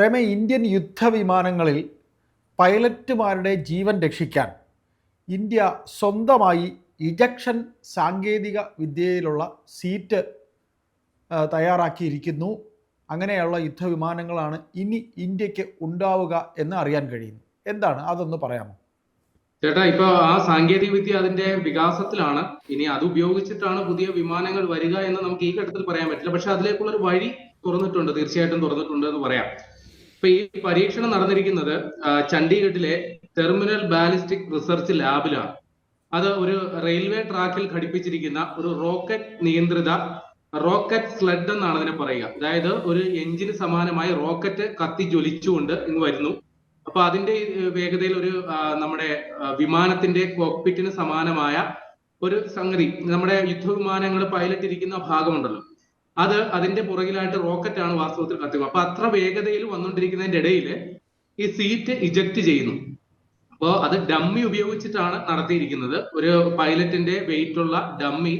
പ്രേമ Indian യുദ്ധവിമാനങ്ങളിൽ പൈലറ്റുമാരുടെ ജീവൻ രക്ഷിക്കാൻ India സ്വന്തമായി ejection സാങ്കേതിക വിദ്യയിലുള്ള സീറ്റ് തയ്യാറാക്കിയിരിക്കുന്നു. അങ്ങനെയുള്ള യുദ്ധവിമാനങ്ങളാണ് ഇനി ഇന്ത്യയ്ക്ക് ഉണ്ടാവുക എന്ന് അറിയാൻ കഴിയുന്നു എന്താണ്? അതൊന്ന് പറയാമോ? ചേട്ടാ ഇപ്പൊ ആ സാങ്കേതിക വിദ്യ അതിന്റെ വികാസത്തിലാണ്. ഇനി അത് ഉപയോഗിച്ചിട്ടാണ് പുതിയ വിമാനങ്ങൾ വരിക എന്ന് നമുക്ക് ഈ ഘട്ടത്തിൽ പറയാൻ പറ്റില്ല. പക്ഷെ അതിലേക്കുള്ള ഒരു വഴി തുറന്നിട്ടുണ്ട് തീർച്ചയായിട്ടും തുറന്നിട്ടുണ്ട് എന്ന് പറയാം. ഇപ്പൊ ഈ പരീക്ഷണം നടന്നിരിക്കുന്നത് ചണ്ഡീഗഡിലെ ടെർമിനൽ ബാലിസ്റ്റിക് റിസർച്ച് ലാബിലാണ്. അത് ഒരു റെയിൽവേ ട്രാക്കിൽ ഘടിപ്പിച്ചിരിക്കുന്ന ഒരു റോക്കറ്റ് നിയന്ത്രിത റോക്കറ്റ് സ്ലഡ് എന്നാണ് അതിനെ പറയുക. അതായത് ഒരു എഞ്ചിന് സമാനമായി റോക്കറ്റ് കത്തി ജ്വലിച്ചുകൊണ്ട് ഇങ്ങ് വരുന്നു. അപ്പൊ അതിന്റെ വേഗതയിൽ ഒരു നമ്മുടെ വിമാനത്തിന്റെ കോക്പിറ്റിന് സമാനമായ ഒരു സംഗതി നമ്മുടെ യുദ്ധവിമാനങ്ങൾ പൈലറ്റ് ഇരിക്കുന്ന ഭാഗമുണ്ടല്ലോ. അത് അതിന്റെ പുറകിലായിട്ട് റോക്കറ്റ് ആണ് വാസ്തവത്തിൽ കത്തുക അപ്പൊ അത്ര വേഗതയിൽ വന്നുകൊണ്ടിരിക്കുന്നതിന്റെ ഇടയിൽ ഈ സീറ്റ് ഇജക്ട് ചെയ്യുന്നു. അപ്പോ അത് ഡമ്മി ഉപയോഗിച്ചിട്ടാണ് നടത്തിയിരിക്കുന്നത്. ഒരു പൈലറ്റിന്റെ വെയിറ്റ് ഉള്ള ഡമ്മി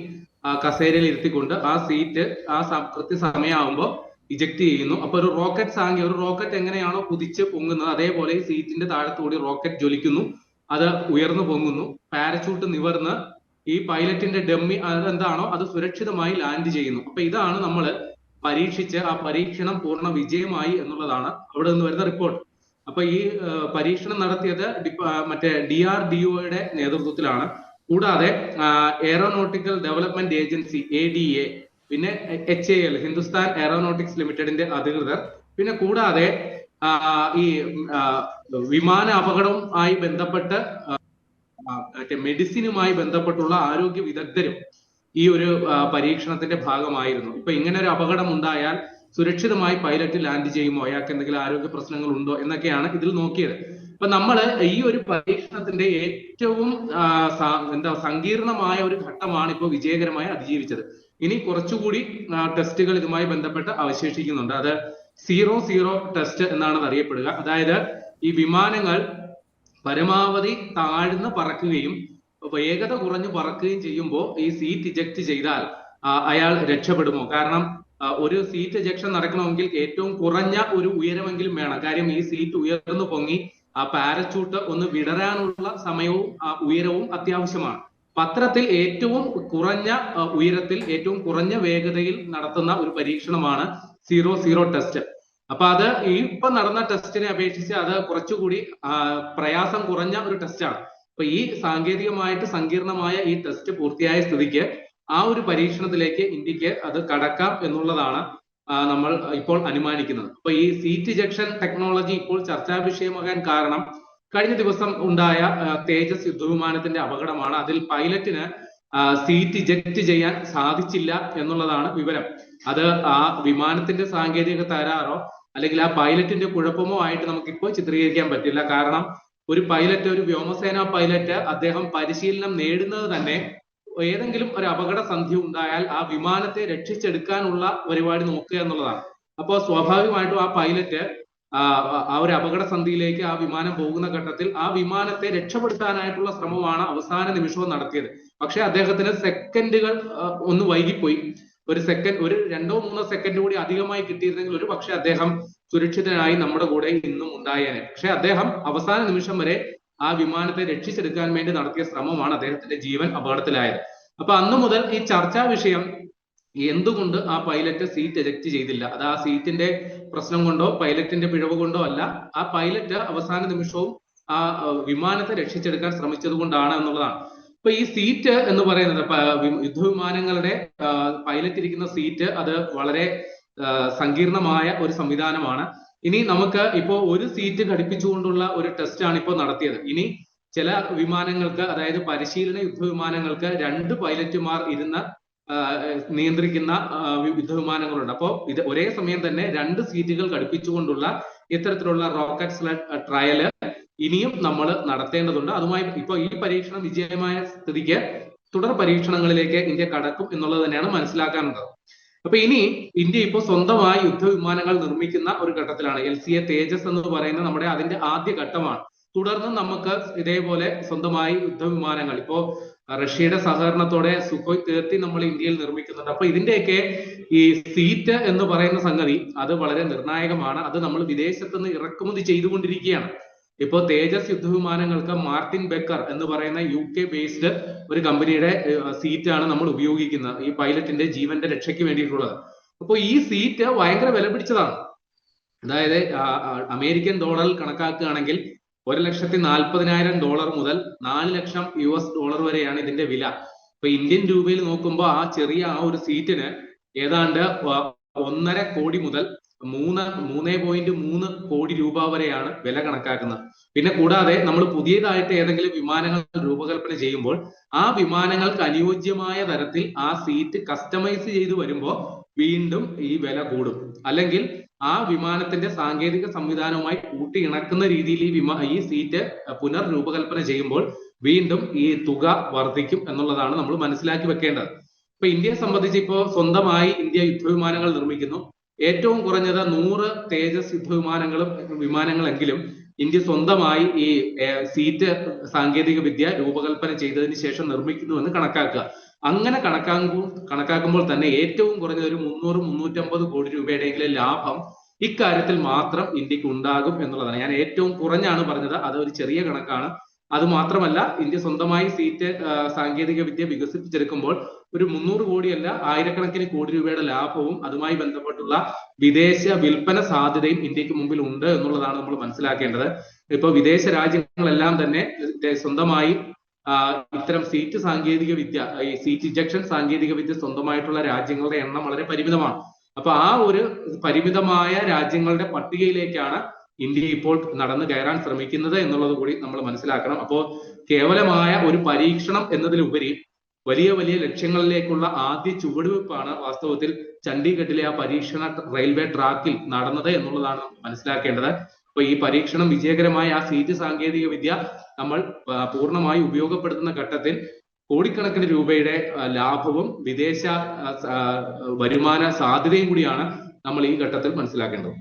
കസേരയിൽ ഇരുത്തിക്കൊണ്ട് ആ സീറ്റ് ആ കൃത്യ കൃത്യസമയമാകുമ്പോൾ ഇജക്ട് ചെയ്യുന്നു. അപ്പൊ ഒരു റോക്കറ്റ് സാങ്കേ ഒരു റോക്കറ്റ് എങ്ങനെയാണോ കുതിച്ച് പൊങ്ങുന്നത് അതേപോലെ ഈ സീറ്റിന്റെ താഴത്തുകൂടി റോക്കറ്റ് ജ്വലിക്കുന്നു. അത് ഉയർന്നു പൊങ്ങുന്നു. പാരച്യൂട്ട് നിവർന്ന് ഈ പൈലറ്റിന്റെ ഡമ്മി അതെന്താണോ അത് സുരക്ഷിതമായി ലാൻഡ് ചെയ്യുന്നു. അപ്പൊ ഇതാണ് നമ്മൾ പരീക്ഷിച്ച് ആ പരീക്ഷണം പൂർണ വിജയമായി എന്നുള്ളതാണ് അവിടെ നിന്ന് വരുന്ന റിപ്പോർട്ട്. അപ്പൊ ഈ പരീക്ഷണം നടത്തിയത് മറ്റേ ഡി ആർ ഡി ഒയുടെ നേതൃത്വത്തിലാണ്. കൂടാതെ aeronautical development agency A D A പിന്നെ H A L Hindustan aeronautics ലിമിറ്റഡിന്റെ അധികൃതർ. പിന്നെ കൂടാതെ ഈ വിമാന അപകടവും ആയി ബന്ധപ്പെട്ട് മറ്റേ മെഡിസിനുമായി ബന്ധപ്പെട്ടുള്ള ആരോഗ്യ വിദഗ്ധരും ഈ ഒരു പരീക്ഷണത്തിന്റെ ഭാഗമായിരുന്നു. ഇപ്പൊ ഇങ്ങനെ ഒരു അപകടം ഉണ്ടായാൽ സുരക്ഷിതമായി പൈലറ്റ് ലാൻഡ് ചെയ്യുമോ? അയാൾക്ക് എന്തെങ്കിലും ആരോഗ്യ പ്രശ്നങ്ങൾ ഉണ്ടോ എന്നൊക്കെയാണ് ഇതിൽ നോക്കിയത്. അപ്പൊ നമ്മൾ ഈ ഒരു പരീക്ഷണത്തിന്റെ ഏറ്റവും എന്താ സങ്കീർണമായ ഒരു ഘട്ടമാണ് ഇപ്പോൾ വിജയകരമായി അതിജീവിച്ചത്. ഇനി കുറച്ചുകൂടി ടെസ്റ്റുകൾ ഇതുമായി ബന്ധപ്പെട്ട് അവശേഷിക്കുന്നുണ്ട്. അത് സീറോ സീറോ ടെസ്റ്റ് എന്നാണ് അറിയപ്പെടുക. അതായത് ഈ വിമാനങ്ങൾ പരമാവധി താഴ്ന്ന് പറക്കുകയും വേഗത കുറഞ്ഞു പറക്കുകയും ചെയ്യുമ്പോൾ ഈ സീറ്റ് ഇജക്ട് ചെയ്താൽ അയാൾ രക്ഷപ്പെടുമോ? കാരണം ഒരു സീറ്റ് എജക്ഷൻ നടക്കണമെങ്കിൽ ഏറ്റവും കുറഞ്ഞ ഒരു ഉയരമെങ്കിലും വേണം. കാര്യം ഈ സീറ്റ് ഉയർന്നു പൊങ്ങി ആ പാരച്യൂട്ട് ഒന്ന് വിടരാനുള്ള സമയവും ഉയരവും അത്യാവശ്യമാണ്. പത്രത്തിൽ ഏറ്റവും കുറഞ്ഞ ഉയരത്തിൽ ഏറ്റവും കുറഞ്ഞ വേഗതയിൽ നടത്തുന്ന ഒരു പരീക്ഷണമാണ് സീറോ സീറോ ടെസ്റ്റ് അപ്പൊ അത് ഈ ഇപ്പൊ നടന്ന ടെസ്റ്റിനെ അപേക്ഷിച്ച് അത് കുറച്ചുകൂടി പ്രയാസം കുറഞ്ഞ ഒരു ടെസ്റ്റാണ് അപ്പൊ ഈ സാങ്കേതികമായിട്ട് സങ്കീർണമായ ഈ ടെസ്റ്റ് പൂർത്തിയായ സ്ഥിതിക്ക് ആ ഒരു പരീക്ഷണത്തിലേക്ക് ഇന്ത്യയ്ക്ക് അത് കടക്കാം എന്നുള്ളതാണ് നമ്മൾ ഇപ്പോൾ അനുമാനിക്കുന്നത്. അപ്പൊ ഈ സീറ്റ് ജക്ഷൻ ടെക്നോളജി ഇപ്പോൾ ചർച്ചാ വിഷയമാകാൻ കാരണം കഴിഞ്ഞ ദിവസം ഉണ്ടായ തേജസ് യുദ്ധവിമാനത്തിന്റെ അപകടമാണ്. അതിൽ പൈലറ്റിന് സീറ്റ് ഇജക്ട് ചെയ്യാൻ സാധിച്ചില്ല എന്നുള്ളതാണ് വിവരം. അത് ആ വിമാനത്തിന്റെ സാങ്കേതിക തകരാറോ അല്ലെങ്കിൽ ആ പൈലറ്റിന്റെ കുഴപ്പമോ ആയിട്ട് നമുക്ക് ഇപ്പോൾ ചിത്രീകരിക്കാൻ പറ്റില്ല. കാരണം ഒരു പൈലറ്റ് ഒരു വ്യോമസേന പൈലറ്റ് അദ്ദേഹം പരിശീലനം നേടുന്നത് തന്നെ ഏതെങ്കിലും ഒരു അപകട സന്ധി ഉണ്ടായാൽ ആ വിമാനത്തെ രക്ഷിച്ചെടുക്കാനുള്ള പരിപാടി നോക്കുക എന്നുള്ളതാണ്. അപ്പോൾ സ്വാഭാവികമായിട്ടും ആ പൈലറ്റ് ആ ഒരു അപകട സന്ധിയിലേക്ക് ആ വിമാനം പോകുന്ന ഘട്ടത്തിൽ ആ വിമാനത്തെ രക്ഷപ്പെടുത്താനായിട്ടുള്ള ശ്രമമാണ് അവസാന നിമിഷവും നടത്തിയത്. പക്ഷെ അദ്ദേഹത്തിന് സെക്കൻഡുകൾ ഒന്ന് വൈകിപ്പോയി. ഒരു സെക്കൻഡ് ഒരു രണ്ടോ മൂന്നോ സെക്കൻഡ് കൂടി അധികമായി കിട്ടിയിരുന്നെങ്കിൽ ഒരു പക്ഷെ അദ്ദേഹം സുരക്ഷിതനായി നമ്മുടെ കൂടെ ഇന്നും ഉണ്ടായേനെ. പക്ഷെ അദ്ദേഹം അവസാന നിമിഷം വരെ ആ വിമാനത്തെ രക്ഷിച്ചെടുക്കാൻ വേണ്ടി നടത്തിയ ശ്രമമാണ് അദ്ദേഹത്തിന്റെ ജീവൻ അപകടത്തിലായത്. അപ്പൊ അന്നു മുതൽ ഈ ചർച്ചാ വിഷയം എന്തുകൊണ്ട് ആ പൈലറ്റ് സീറ്റ് എജക്ട് ചെയ്തില്ല? അത് ആ സീറ്റിന്റെ പ്രശ്നം കൊണ്ടോ പൈലറ്റിന്റെ പിഴവ് കൊണ്ടോ അല്ല ആ പൈലറ്റ് അവസാന നിമിഷവും ആ വിമാനത്തെ രക്ഷിച്ചെടുക്കാൻ ശ്രമിച്ചത് കൊണ്ടാണ് എന്നുള്ളതാണ്. ഇപ്പൊ ഈ സീറ്റ് എന്ന് പറയുന്നത് യുദ്ധവിമാനങ്ങളുടെ പൈലറ്റ് ഇരിക്കുന്ന സീറ്റ് അത് വളരെ സങ്കീർണമായ ഒരു സംവിധാനമാണ്. ഇനി നമുക്ക് ഇപ്പോ ഒരു സീറ്റ് ഘടിപ്പിച്ചുകൊണ്ടുള്ള ഒരു ടെസ്റ്റ് ആണ് ഇപ്പോൾ നടത്തിയത്. ഇനി ചില വിമാനങ്ങൾക്ക് അതായത് പരിശീലന യുദ്ധവിമാനങ്ങൾക്ക് രണ്ട് പൈലറ്റുമാർ ഇരുന്ന് നിയന്ത്രിക്കുന്ന യുദ്ധവിമാനങ്ങളുണ്ട്. അപ്പോൾ ഇത് ഒരേ സമയം തന്നെ രണ്ട് സീറ്റുകൾ ഘടിപ്പിച്ചുകൊണ്ടുള്ള ഇത്തരത്തിലുള്ള റോക്കറ്റ് ട്രയൽ ഇനിയും നമ്മൾ നടത്തേണ്ടതുണ്ട്. അതുമായി ഇപ്പൊ ഈ പരീക്ഷണം വിജയമായ സ്ഥിതിക്ക് തുടർ പരീക്ഷണങ്ങളിലേക്ക് ഇന്ത്യ കടക്കും എന്നുള്ളത് തന്നെയാണ് മനസ്സിലാക്കാനുള്ളത്. അപ്പൊ ഇനി ഇന്ത്യ ഇപ്പോൾ സ്വന്തമായി യുദ്ധവിമാനങ്ങൾ നിർമ്മിക്കുന്ന ഒരു ഘട്ടത്തിലാണ്. എൽ സി എ തേജസ് എന്ന് പറയുന്ന നമ്മുടെ അതിന്റെ ആദ്യ ഘട്ടമാണ്. തുടർന്ന് നമുക്ക് ഇതേപോലെ സ്വന്തമായി യുദ്ധവിമാനങ്ങൾ ഇപ്പോ റഷ്യയുടെ സഹകരണത്തോടെ സുഖോയ് തേർട്ടി നമ്മൾ ഇന്ത്യയിൽ നിർമ്മിക്കുന്നുണ്ട്. അപ്പൊ ഇതിന്റെയൊക്കെ ഈ സീറ്റ് എന്ന് പറയുന്ന സംഗതി അത് വളരെ നിർണായകമാണ്. അത് നമ്മൾ വിദേശത്ത് നിന്ന് ഇറക്കുമതി ചെയ്തുകൊണ്ടിരിക്കുകയാണ്. ഇപ്പോ തേജസ് യുദ്ധവിമാനങ്ങൾക്ക് മാർട്ടിൻ ബെക്കർ എന്ന് പറയുന്ന യു കെ ബേസ്ഡ് ഒരു കമ്പനിയുടെ സീറ്റാണ് നമ്മൾ ഉപയോഗിക്കുന്നത് ഈ പൈലറ്റിന്റെ ജീവന്റെ രക്ഷയ്ക്ക് വേണ്ടിയിട്ടുള്ളത്. അപ്പോൾ ഈ സീറ്റ് ഭയങ്കര വില പിടിച്ചതാണ്. അതായത് അമേരിക്കൻ ഡോളർ കണക്കാക്കുകയാണെങ്കിൽ ഒരു ലക്ഷത്തി നാൽപ്പതിനായിരം ഡോളർ മുതൽ നാല് ലക്ഷം യു എസ് ഡോളർ വരെയാണ് ഇതിന്റെ വില. ഇപ്പൊ ഇന്ത്യൻ രൂപയിൽ നോക്കുമ്പോൾ ആ ചെറിയ ആ ഒരു സീറ്റിന് ഏതാണ്ട് ഒന്നര കോടി മുതൽ മൂന്ന് മൂന്നേ പോയിന്റ് മൂന്ന് കോടി രൂപ വരെയാണ് വില കണക്കാക്കുന്നത്. പിന്നെ കൂടാതെ നമ്മൾ പുതിയതായിട്ട് ഏതെങ്കിലും വിമാനങ്ങൾ രൂപകൽപ്പന ചെയ്യുമ്പോൾ ആ വിമാനങ്ങൾക്ക് അനുയോജ്യമായ തരത്തിൽ ആ സീറ്റ് കസ്റ്റമൈസ് ചെയ്ത് വരുമ്പോൾ വീണ്ടും ഈ വില കൂടും. അല്ലെങ്കിൽ ആ വിമാനത്തിന്റെ സാങ്കേതിക സംവിധാനവുമായി കൂട്ടി ഇണക്കുന്ന രീതിയിൽ ഈ വിമാ ഈ സീറ്റ് പുനർരൂപകൽപ്പന ചെയ്യുമ്പോൾ വീണ്ടും ഈ തുക വർദ്ധിക്കും എന്നുള്ളതാണ് നമ്മൾ മനസ്സിലാക്കി വെക്കേണ്ടത്. ഇപ്പൊ ഇന്ത്യയെ സംബന്ധിച്ച് ഇപ്പോ സ്വന്തമായി ഇന്ത്യ യുദ്ധവിമാനങ്ങൾ നിർമ്മിക്കുന്നു. ഏറ്റവും കുറഞ്ഞത് നൂറ് തേജസ് യുദ്ധവിമാനങ്ങളും വിമാനങ്ങളെങ്കിലും ഇന്ത്യ സ്വന്തമായി ഈ സീറ്റ് സാങ്കേതിക വിദ്യ രൂപകൽപ്പന ചെയ്തതിന് ശേഷം നിർമ്മിക്കുന്നുവെന്ന് കണക്കാക്കുക. അങ്ങനെ കണക്കാക്കുമ്പോൾ കണക്കാക്കുമ്പോൾ തന്നെ ഏറ്റവും കുറഞ്ഞ ഒരു മുന്നൂറ് മുന്നൂറ്റമ്പത് കോടി രൂപയുടെയെങ്കിലും ലാഭം ഇക്കാര്യത്തിൽ മാത്രം ഇന്ത്യയ്ക്ക് ഉണ്ടാകും എന്നുള്ളതാണ്. ഞാൻ ഏറ്റവും കുറഞ്ഞാണ് പറഞ്ഞത്. അത് ഒരു ചെറിയ കണക്കാണ്. അത് മാത്രമല്ല ഇന്ത്യ സ്വന്തമായി സീറ്റ് സാങ്കേതിക വിദ്യ വികസിപ്പിച്ചെടുക്കുമ്പോൾ ഒരു മുന്നൂറ് കോടിയല്ല ആയിരക്കണക്കിന് കോടി രൂപയുടെ ലാഭവും അതുമായി ബന്ധപ്പെട്ടുള്ള വിദേശ വിൽപ്പന സാധ്യതയും ഇന്ത്യയ്ക്ക് മുമ്പിൽ ഉണ്ട് എന്നുള്ളതാണ് നമ്മൾ മനസ്സിലാക്കേണ്ടത്. ഇപ്പൊ വിദേശ രാജ്യങ്ങളെല്ലാം തന്നെ സ്വന്തമായി ഇത്തരം സീറ്റ് സാങ്കേതിക വിദ്യ ഈ സീറ്റ് ഇജക്ഷൻ സാങ്കേതിക വിദ്യ സ്വന്തമായിട്ടുള്ള രാജ്യങ്ങളുടെ എണ്ണം വളരെ പരിമിതമാണ്. അപ്പൊ ആ ഒരു പരിമിതമായ രാജ്യങ്ങളുടെ പട്ടികയിലേക്കാണ് ഇന്ത്യ ഇപ്പോൾ നടന്നു കയറാൻ ശ്രമിക്കുന്നത് എന്നുള്ളത് കൂടി നമ്മൾ മനസ്സിലാക്കണം. അപ്പോൾ കേവലമായ ഒരു പരീക്ഷണം എന്നതിലുപരി വലിയ വലിയ ലക്ഷ്യങ്ങളിലേക്കുള്ള ആദ്യ ചുവടുവെപ്പാണ് വാസ്തവത്തിൽ ചണ്ഡീഗഡിലെ ആ പരീക്ഷണ റെയിൽവേ ട്രാക്കിൽ നടന്നത് എന്നുള്ളതാണ് മനസ്സിലാക്കേണ്ടത്. അപ്പൊ ഈ പരീക്ഷണം വിജയകരമായ ആ സീറ്റ് സാങ്കേതിക വിദ്യ നമ്മൾ പൂർണമായി ഉപയോഗപ്പെടുത്തുന്ന ഘട്ടത്തിൽ കോടിക്കണക്കിന് രൂപയുടെ ലാഭവും വിദേശ വരുമാന സാധ്യതയും കൂടിയാണ് നമ്മൾ ഈ ഘട്ടത്തിൽ മനസ്സിലാക്കേണ്ടത്.